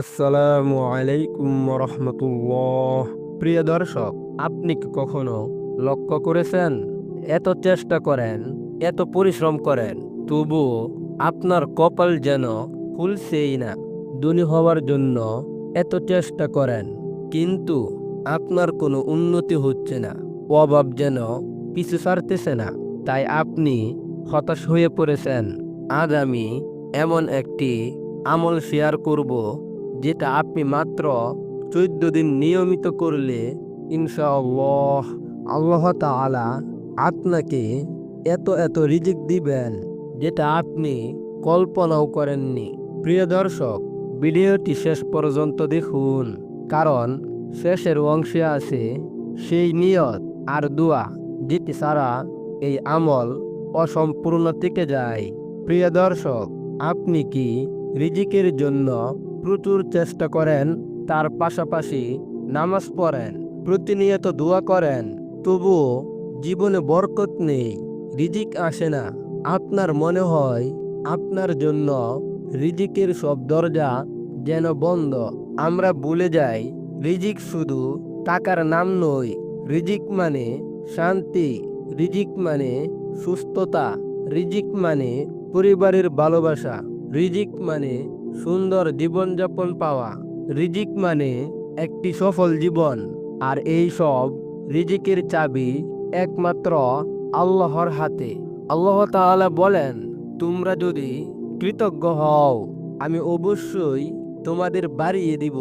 আসসালামু আলাইকুম রহমতুল্লাহ প্রিয় দর্শক, আপনি কি কখনো লক্ষ্য করেছেন? এত চেষ্টা করেন, এত পরিশ্রম করেন, তবুও আপনার কপাল যেন খুলছেই না। ধনী হওয়ার জন্য এত চেষ্টা করেন, কিন্তু আপনার কোনো উন্নতি হচ্ছে না। অভাব যেন পিছু ছাড়তেছে না। তাই আপনি হতাশ হয়ে পড়েছেন। আজ আমি এমন একটি আমল শেয়ার করব যেটা আপনি মাত্র চোদ্দ দিন নিয়মিত করলে, ইনশাআল্লাহ আল্লাহ তাআলা আপনাকে এত এত রিজিক দিবেন যেটা আপনি কল্পনাও করেননি। প্রিয় দর্শক, ভিডিওটি শেষ পর্যন্ত দেখুন, কারণ শেষের অংশে আছে সেই নিয়ত আর দোয়া যেটি ছাড়া এই আমল অসম্পূর্ণ থেকে যায়। প্রিয় দর্শক, আপনি কি রিজিকের জন্য প্রচুর চেষ্টা করেন, তার পাশাপাশি নামাজ পড়েন, প্রতিনিয়ত দোয়া করেন, তবুও জীবনে বরকত নেই, রিজিক আসে না। আপনার মনে হয় আপনার জন্য রিজিকের সব দরজা যেন বন্ধ। আমরা ভুলে যাই, রিজিক শুধু টাকার নাম নয়, রিজিক মানে শান্তি, রিজিক মানে সুস্থতা, রিজিক মানে পরিবারের ভালোবাসা, রিজিক মানে সুন্দর জীবনযাপন পাওয়া। রিজিক মানে একটি সফল জীবন। আর এই সব রিজিকের চাবি একমাত্র আল্লাহর হাতে। আল্লাহ তাআলা বলেন, তোমরা যদি কৃতজ্ঞ হও, আমি অবশ্যই তোমাদের বাড়িয়ে দিব।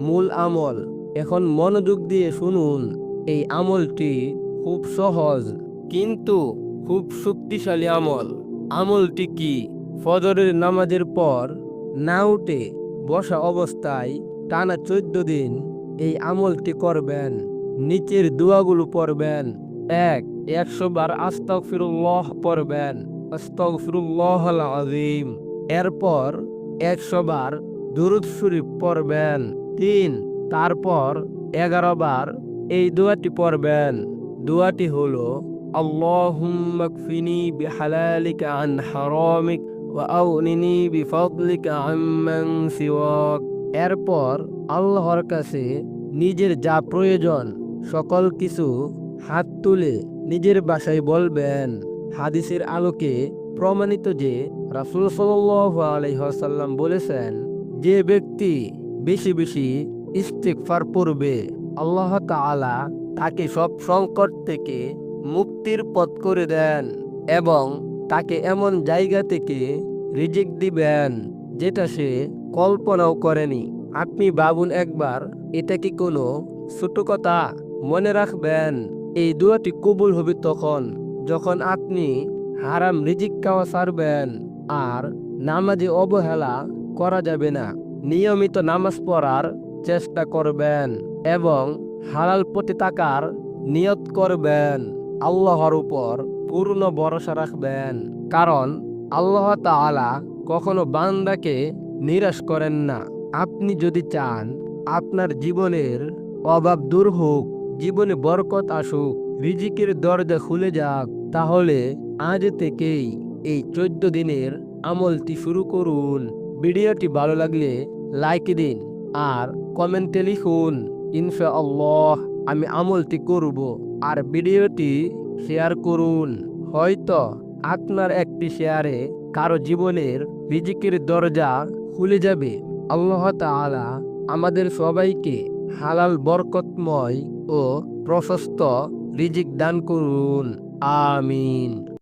মূল আমল, এখন মনোযোগ দিয়ে শুনুন, এই আমলটি খুব সহজ, কিন্তু খুব শক্তিশালী আমল। আমলটি কি? ফজরের নামাজের পর না উঠে বসা অবস্থায় টানা চোদ্দ দিন এই আমলটি করবেন। নিচের দোয়াগুলো পড়বেন। এক একশো বার আস্তক ফিরুল্লহ পড়বেন। আস্তক ফিরুল্লহ আজিম এরপর একশো বার দুরুদ শরীফ পড়বেন। তিন, তারপর এগারো বার এই দোয়াটি পড়বেন। দোয়াটি হলো আল্লাহ বিহালালিকা আন হারমিক ওয়াউনিনি বিফদলিকা আম্মান এরপর আল্লাহর কাছে নিজের যা প্রয়োজন, সকল কিছু হাত তুলে নিজের বাসায় বলবেন। হাদিসের আলোকে প্রমাণিত যে রাসুল সাল্লাসাল্লাম বলেছেন, যে ব্যক্তি বেশি বেশি ইস্তেকফার পড়বে, আল্লাহ তাকে সব সংকট থেকে মুক্তির পথ করে দেন এবং তাকে এমন জায়গা থেকে রিজিক দিবেন যেটা সে কল্পনাও করেনি। আপনি ভাবুন একবার, এটা কি কোনো ছোট কথা? মনে রাখবেন, এই দোয়াটি কবুল হবে তখন, যখন আপনি হারাম রিজিক খাওয়া ছাড়বেন আর নামাজে অবহেলা করা যাবে না। নিয়মিত নামাজ পড়ার চেষ্টা করবেন এবং হালাল প্রতি তাকার নিয়ত করবেন আল্লাহর উপর। পূর্ণ ভরসা রাখবেন। কারণ আল্লাহ তাআলা কখনো বান্দাকে নিরাশ করেন না। আপনি যদি চান আপনার জীবনের অভাব দূর হোক, জীবনে বরকত আসুক, রিজিকের দরজা খুলে যাক, তাহলে আজ থেকেই এই চোদ্দ দিনের আমলটি শুরু করুন। ভিডিওটি ভালো লাগলে লাইক দিন আর কমেন্টে লিখুন, ইনশাআল্লাহ আমি আমলটি করব। আর ভিডিওটি শেয়ার করুন। হয়তো আপনার একটি শেয়ারে কারও জীবনের রিজিকের দরজা খুলে যাবে। আল্লাহ তালা আমাদের সবাইকে হালাল, বরকতময় ও প্রশস্ত রিজিক দান করুন। আমিন।